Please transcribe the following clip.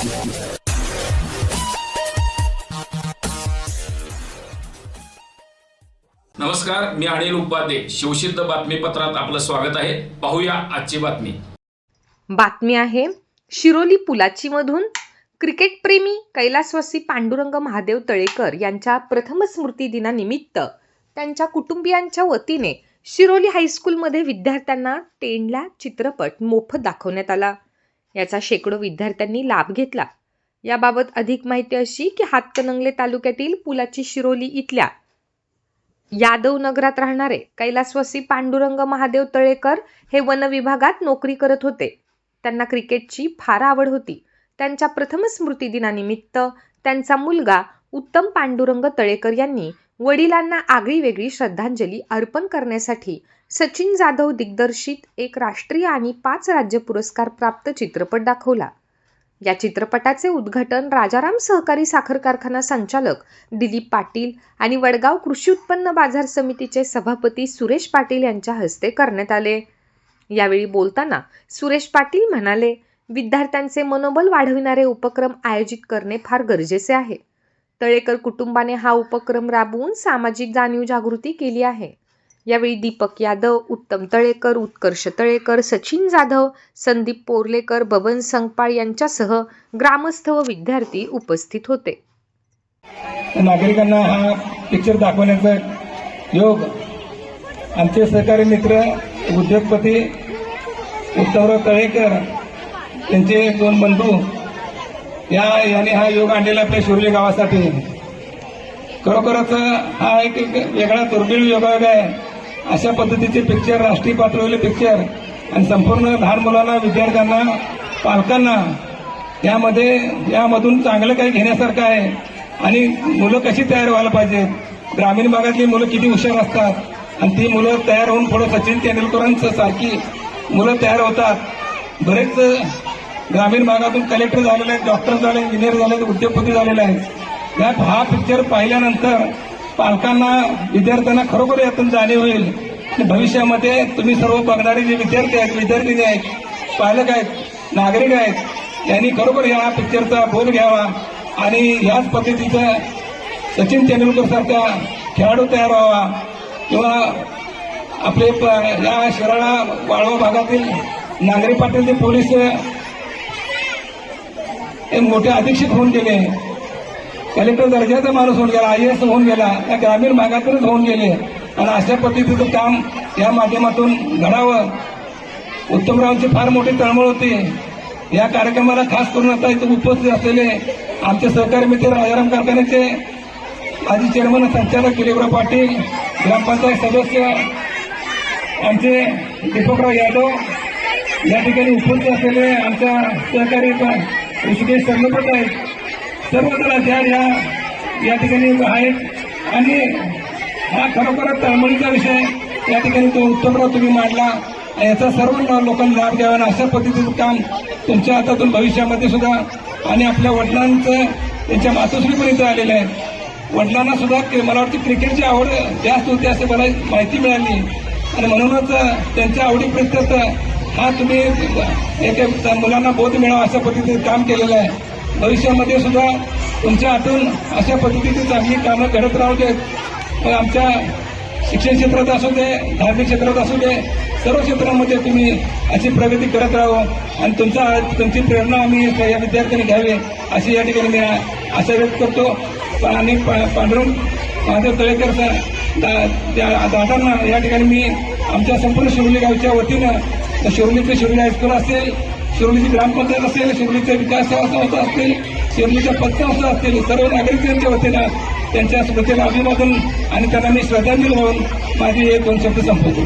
नमस्कार मी अनिल उपाध्ये. शिवसिद्ध बातमीपत्रात आपलं स्वागत आहे. पाहूया आजची बातमी. बातमी आहे शिरोली पुलाची मधून क्रिकेटप्रेमी कैलासवासी पांडुरंग महादेव तळेकर यांच्या प्रथम स्मृती दिनानिमित्त त्यांच्या कुटुंबियांच्या वतीने शिरोली हायस्कूलमध्ये विद्यार्थ्यांना टेंडला चित्रपट मोफत दाखवण्यात आला. याचा शेकडो विद्यार्थ्यांनी लाभ घेतला. याबाबत अधिक माहिती अशी की हातकणंगले तालुक्यातील पुलाची शिरोली इथल्या यादव नगरात राहणारे कैलासवासी पांडुरंग महादेव तळेकर हे वन विभागात नोकरी करत होते. त्यांना क्रिकेटची फार आवड होती. त्यांच्या प्रथम स्मृती दिनानिमित्त त्यांचा मुलगा उत्तम पांडुरंग तळेकर यांनी वडिलांना आगळी वेगळी श्रद्धांजली अर्पण करण्यासाठी सचिन जाधव दिग्दर्शित एक राष्ट्रीय आणि पाच राज्य पुरस्कार प्राप्त चित्रपट दाखवला. या चित्रपटाचे उद्घाटन राजाराम सहकारी साखर कारखाना संचालक दिलीप पाटील आणि वडगाव कृषी उत्पन्न बाजार समितीचे सभापती सुरेश पाटील यांच्या हस्ते करण्यात आले. यावेळी बोलताना सुरेश पाटील म्हणाले विद्यार्थ्यांचे मनोबल वाढविणारे उपक्रम आयोजित करणे फार गरजेचे आहे. तळेकर कुटुंबाने हा उपक्रम राबवून सामाजिक जाणीव जागृती केली आहे. यावेळी दीपक यादव उत्तम तळेकर उत्कर्ष तळेकर सचिन जाधव संदीप पोर्लेकर बबन संगपाळ यांच्यासह ग्रामस्थ व विद्यार्थी उपस्थित होते. नागरिकांना हा पिक्चर दाखवण्याचा योग आमचे सहकारी मित्र उद्योगपती उत्तमराव तळेकर त्यांचे दोन बंधू या याने हा योग आणलेला आपल्या शिवली गावासाठी. खरोखरच हा एक एक वेगळा दुर्मिळ योगायोग आहे. अशा पद्धतीचे पिक्चर राष्ट्रीय पातळीवरील पिक्चर आणि संपूर्ण लहान मुलांना विद्यार्थ्यांना पालकांना यामध्ये यामधून चांगलं काही घेण्यासारखं आहे. आणि मुलं कशी तयार व्हायला पाहिजेत? ग्रामीण भागातली मुलं किती हुशार असतात? आणि ती मुलं तयार होऊन पुढे सचिन तेंडुलकरांचं सारखी मुलं तयार होतात. बरेच ग्रामीण भागातून कलेक्टर झालेले आहेत डॉक्टर झाले इंजिनियर झाले उद्योगपती झालेले आहेत. यात हा पिक्चर पाहिल्यानंतर पालकांना विद्यार्थ्यांना खरोखर यातून जाणीव होईल. आणि भविष्यामध्ये तुम्ही सर्व बघणारे जे विद्यार्थी आहेत विद्यार्थिनी आहेत पालक आहेत नागरिक आहेत यांनी खरोखर या पिक्चरचा बोध घ्यावा. आणि याच पद्धतीचं सचिन तेंडुलकर सारखा खेळाडू तयार व्हावा. किंवा आपले या शिराळा वाळवा भागातील नांगरे पाटील ते पोलीस हे मोठे अधीक्षक होऊन गेले. कलेक्टर दर्जाचा माणूस होऊन गेला आय एस होऊन गेला या ग्रामीण भागातूनच होऊन गेले. आणि अशा पद्धतीचं काम या माध्यमातून घडावं. उत्तमरावांची फार मोठी तळमळ होती. या कार्यक्रमाला खास करून आता इथं उपस्थित असलेले आमचे सहकारी मित्र राजाराम कारखान्याचे माजी चेअरमन संचालक किलेबराव पाटील ग्रामपंचायत सदस्य आमचे दीपकराव यादव या ठिकाणी उपस्थित असलेले आमच्या सहकारी ऋषिकेश सरनोपट आहेत. सर्व जण या या ठिकाणी आहेत. आणि हा खरोखरच तळमळीचा विषय या ठिकाणी तो उत्तमराव तुम्ही मांडला. आणि याचा सर्व लोकांना लाभ द्यावा आणि अशा पद्धतीचं काम तुमच्या हातातून भविष्यामध्ये सुद्धा आणि आपल्या वडिलांचं त्यांच्या मातोश्रीपर्यंत आलेलं आहे. वडिलांना सुद्धा मला वाटतं क्रिकेटची आवड जास्त होती असं मला माहिती मिळाली. आणि म्हणूनच त्यांच्या आवडीप्रत्यंत हा तुम्ही एक मुलांना बोध मिळावा अशा पद्धतीने काम केलेलं आहे. भविष्यामध्ये सुद्धा तुमच्या हातून अशा पद्धतीची चांगली कामं घडत राहू देत. व आमच्या शिक्षण क्षेत्रात असू दे धार्मिक क्षेत्रात असू दे सर्व क्षेत्रामध्ये तुम्ही अशी प्रगती करत राहो. आणि तुमचा तुमची प्रेरणा आम्ही या विद्यार्थ्यांनी घ्यावी अशी या ठिकाणी मी आशा व्यक्त करतो. आणि पांडुरंग महादेव तळेकर सर दा- त्या दादांना या ठिकाणी मी आमच्या संपूर्ण शिवली गावच्या वतीनं तर शिवलीचे शिवली हायस्कूल असेल शिरोलीची ग्रामपंचायत असेल शिवलीचे विकास सेवा संस्था असतील शिवलीच्या पतसंस्था असतील सर्व नागरिकांच्या वतीनं त्यांच्या स्मृतीला अभिवादन आणि त्यांना मी श्रद्धांजली म्हणून माझी हे दोन शब्द संपवतो.